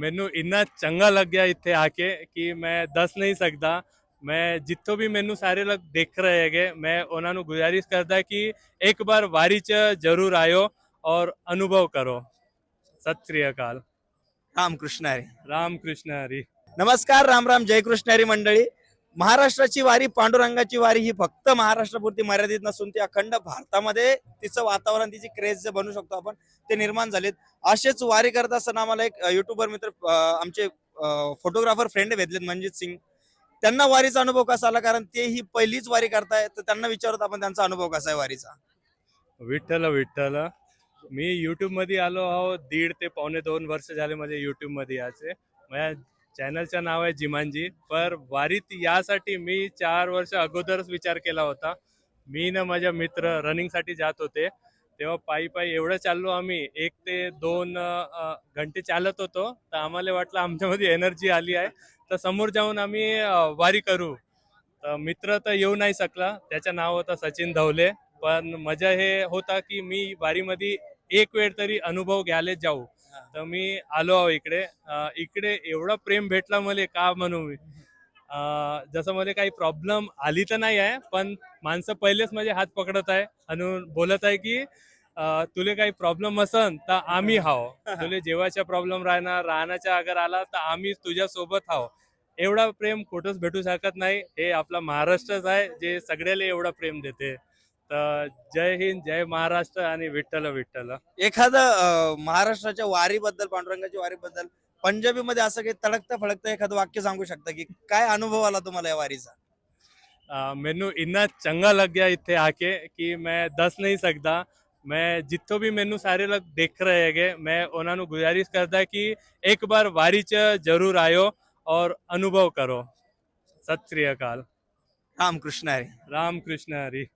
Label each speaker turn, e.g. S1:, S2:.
S1: ਮੈਨੂੰ ਇੰਨਾ ਚੰਗਾ ਲੱਗਿਆ ਇੱਥੇ ਆ ਕੇ ਕਿ ਮੈਂ ਦੱਸ ਨਹੀਂ ਸਕਦਾ ਮੈਂ ਜਿੱਥੋਂ ਵੀ ਮੈਨੂੰ ਸਾਰੇ ਲੋਕ ਦੇਖ ਰਹੇ ਹੈਗੇ ਮੈਂ ਉਹਨਾਂ ਨੂੰ ਗੁਜ਼ਾਰਿਸ਼ ਕਰਦਾ ਕਿ ਇੱਕ ਵਾਰ ਵਾਰੀ 'ਚ ਜ਼ਰੂਰ ਆਇਓ ਔਰ ਅਨੁਭਵ ਕਰੋ ਸਤਿ ਸ੍ਰੀ ਅਕਾਲ
S2: रामकृष्ण हरी
S1: राम कृष्ण हरी
S2: नमस्कार राम राम जय कृष्ण हरी मंडळी महाराष्ट्राची वारी पांडुरंगाची वारी ही फक्त महाराष्ट्रापुरती मर्यादित नसून ती अखंड भारतामध्ये तिचं वातावरण तिची क्रेज जे बनू शकतो आपण ते निर्माण झालेत. असेच वारी करत असताना आम्हाला एक युट्यूबर मित्र आमचे फोटोग्राफर फ्रेंड भेटलेत मनजित सिंग. त्यांना वारीचा अनुभव कसा आला? कारण ते ही पहिलीच वारी करताय तर त्यांना विचारत आपण त्यांचा अनुभव कसा आहे वारीचा?
S1: विठ्ठल विठ्ठल. मी युट्यूबमध्ये आलो आहो दीड ते पावणे दोन वर्ष झाले माझे युट्यूबमध्ये याचे. माझ्या चॅनलचं नाव आहे जिमांजी पर वारीत यासाठी मी चार वर्ष अगोदरच विचार केला होता. मी ना माझ्या मित्र रनिंगसाठी जात होते. तेव्हा पायी पायी एवढं चाललो आम्ही एक ते दोन घंटे चालत होतो. तर आम्हाला वाटलं आमच्यामध्ये एनर्जी आली आहे. तर समोर जाऊन आम्ही वारी करू. तर मित्र तर येऊ नाही शकला. त्याचं नाव होतं सचिन धवले. पण मजा हे होता की मी वारीमध्ये एक वेळ तरी अनुभव घ्यायलाच जाऊ. तर मी आलो आहो इकडे. इकडे एवढा प्रेम भेटला मला का म्हणू मी जसं मला काही प्रॉब्लेम आली तर नाही आहे पण माणसं पहिलेच माझे हात पकडत आहे आणि बोलत आहे की तुले काही प्रॉब्लेम असन तर आम्ही हाव. तुले जेवायचा प्रॉब्लेम राहणार राहण्याचा अगर आला तर आम्ही तुझ्या सोबत हाव. एवढा प्रेम कुठंच भेटू शकत नाही. हे आपला महाराष्ट्रच आहे जे सगळ्याला एवढा प्रेम देते. तर जय हिंद जय महाराष्ट्र आणि विठ्ठल विठ्ठल
S2: एखादं अं, महाराष्ट्राच्या वारीबद्दल पांडुरंगाच्या वारीबद्दल पंजाबी मध्ये असं काही तडकतं फडकतं एखादं वाक्य सांगू शकता की काय अनुभव आला तुम्हाला या वारीचा
S1: ਅਹ ਮੈਨੂੰ ਇੰਨਾ ਚੰਗਾ ਲੱਗਿਆ ਇੱਥੇ ਆ ਕੇ ਕਿ ਮੈਂ ਦੱਸ ਨਹੀਂ ਸਕਦਾ ਮੈਂ ਜਿੱਥੋਂ ਵੀ ਮੈਨੂੰ ਸਾਰੇ ਲੋਕ ਦੇਖ ਰਹੇ ਹੈਗੇ ਮੈਂ ਉਹਨਾਂ ਨੂੰ ਗੁਜ਼ਾਰਿਸ਼ ਕਰਦਾ ਕਿ ਇੱਕ ਵਾਰ ਵਾਰੀ 'ਚ ਜ਼ਰੂਰ ਆਇਓ ਔਰ ਅਨੁਭਵ ਕਰੋ ਸਤਿ ਸ੍ਰੀ ਅਕਾਲ
S2: रामकृष्ण हरी
S1: ਰਾਮ ਕ੍ਰਿਸ਼ਨ ਹਰੀ